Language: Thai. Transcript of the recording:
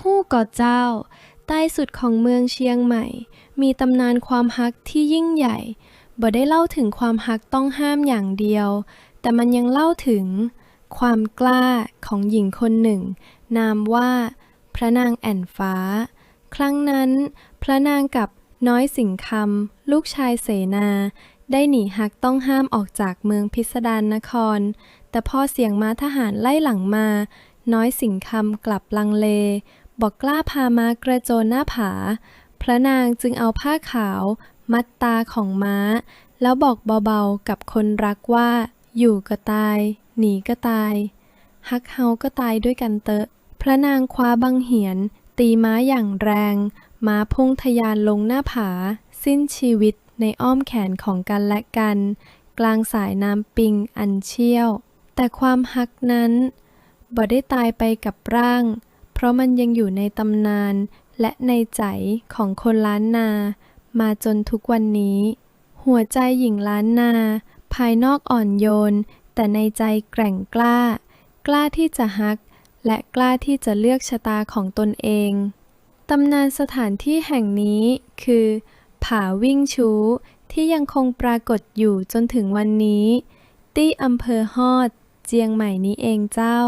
ฮู้ก่อเจ้า ใต้สุดของเมืองเชียงใหม่ มีตำนานความฮักที่ยิ่งใหญ่ บ่ได้เล่าถึงความฮักต้องห้ามอย่างเดียว แต่มันยังเล่าถึง ความกล้าของหญิงคนหนึ่ง นามว่า พระนางแอ่นฟ้า ครั้งนั้น พระนางกับน้อยสิงคำลูกชายเสนา ได้หนีฮักต้องห้ามออกจากเมืองพิสดารนคร แต่พอเสียงม้าทหารไล่หลังมา น้อยสิงคำกลับลังเล บอกกล้าพาม้ากระโจนหน้าผา พระนางจึงเอาผ้าขาว มัดตาของม้า แล้วบอกเบาๆกับคนรักว่า อยู่ก็ตาย หนีก็ตาย ฮักเฮาก็ตายด้วยกันเตอะพระนางคว้าบังเหียน ตีม้าอย่างแรง ม้าพุ่งทะยานลงหน้าผา สิ้นชีวิตในอ้อมแขนของกันและกัน กลางสายน้ำปิงอันเชี่ยว แต่ความฮักนั้นบ่ได้ตายไปกับร่าง เพราะมันยังอยู่ในตำนานและในใจของคนล้านนา มาจนทุกวันนี้ หัวใจหญิงล้านนา ภายนอกอ่อนโยน แต่ในใจแกร่งกล้า กล้าที่จะฮัก และกล้าที่จะเลือกชะตาของตนเองตำนานสถานที่แห่งนี้คือ ผาวิ่งชู้ที่ยังคงปรากฏอยู่จนถึงวันนี้ ที่อำเภอฮอด เจียงใหม่นี้เองเจ้า